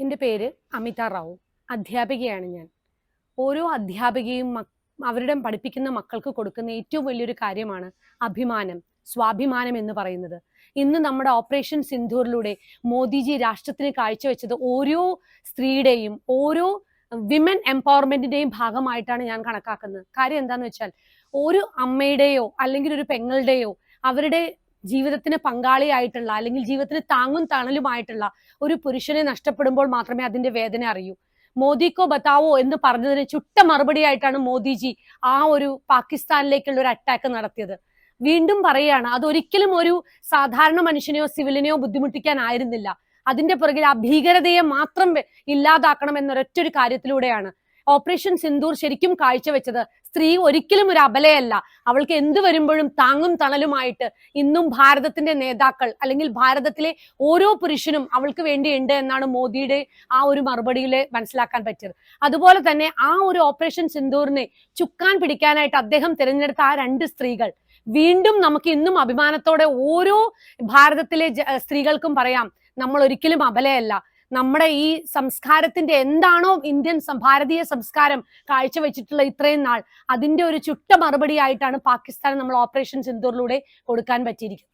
എന്റെ പേര് അമിത റാവു. അധ്യാപികയാണ് ഞാൻ. ഓരോ അധ്യാപികയും അവരുടെ പഠിപ്പിക്കുന്ന മക്കൾക്ക് കൊടുക്കുന്ന ഏറ്റവും വലിയൊരു കാര്യമാണ് അഭിമാനം സ്വാഭിമാനം എന്ന് പറയുന്നത്. ഇന്ന് നമ്മുടെ ഓപ്പറേഷൻ സിന്ധൂറിലൂടെ മോദിജി രാഷ്ട്രത്തിന് കാഴ്ചവെച്ചത് ഓരോ സ്ത്രീയുടെയും ഓരോ വിമൻ എംപവർമെന്റിന്റെയും ഭാഗമായിട്ടാണ് ഞാൻ കണക്കാക്കുന്നത്. കാര്യം എന്താന്ന് വെച്ചാൽ ഒരു അമ്മയുടെയോ അല്ലെങ്കിൽ ഒരു പെങ്ങളുടെയോ അവരുടെ ജീവിതത്തിന് പങ്കാളിയായിട്ടുള്ള അല്ലെങ്കിൽ ജീവിതത്തിന് താങ്ങും തണലുമായിട്ടുള്ള ഒരു പുരുഷനെ നഷ്ടപ്പെടുമ്പോൾ മാത്രമേ അതിന്റെ വേദന അറിയൂ. മോദിക്കോ ബത്താവോ എന്ന് പറഞ്ഞതിന് ചുട്ട മറുപടിയായിട്ടാണ് മോദിജി ആ ഒരു പാകിസ്ഥാനിലേക്കുള്ള ഒരു അറ്റാക്ക് നടത്തിയത്. വീണ്ടും പറയുകയാണ് അതൊരിക്കലും ഒരു സാധാരണ മനുഷ്യനെയോ സിവിലിനെയോ ബുദ്ധിമുട്ടിക്കാനായിരുന്നില്ല അതിന്റെ പുറകിൽ ആ ഭീകരതയെ മാത്രം ഇല്ലാതാക്കണം എന്നൊരൊറ്റൊരു കാര്യത്തിലൂടെയാണ്. ഓപ്പറേഷൻ സിന്ദൂർ ശരിക്കും കാഴ്ചവെച്ചത് സ്ത്രീ ഒരിക്കലും ഒരു അബലയല്ല. അവൾക്ക് എന്ത് വരുമ്പോഴും താങ്ങും തണലുമായിട്ട് ഇന്നും ഭാരതത്തിന്റെ നേതാക്കൾ അല്ലെങ്കിൽ ഭാരതത്തിലെ ഓരോ പുരുഷനും അവൾക്ക് വേണ്ടിയുണ്ട് എന്നാണ് മോദിയുടെ ആ ഒരു മറുപടിയിൽ മനസ്സിലാക്കാൻ പറ്റിയത്. അതുപോലെ തന്നെ ആ ഒരു ഓപ്പറേഷൻ സിന്ദൂറിനെ ചുക്കാൻ പിടിക്കാനായിട്ട് അദ്ദേഹം തിരഞ്ഞെടുത്ത ആ രണ്ട് സ്ത്രീകൾ. വീണ്ടും നമുക്ക് ഇന്നും അഭിമാനത്തോടെ ഓരോ ഭാരതത്തിലെ സ്ത്രീകൾക്കും പറയാം നമ്മൾ ഒരിക്കലും അബലയല്ല. നമ്മുടെ ഈ സംസ്കാരത്തിന്റെ എന്താണോ ഇന്ത്യൻ ഭാരതീയ സംസ്കാരം കാഴ്ചവെച്ചിട്ടുള്ള ഇത്രയും നാൾ അതിന്റെ ഒരു ചുട്ട മറുപടി ആയിട്ടാണ് പാകിസ്ഥാൻ നമ്മൾ ഓപ്പറേഷൻ സിന്ദൂറിലൂടെ കൊടുക്കാൻ പറ്റിയിരിക്കുന്നത്.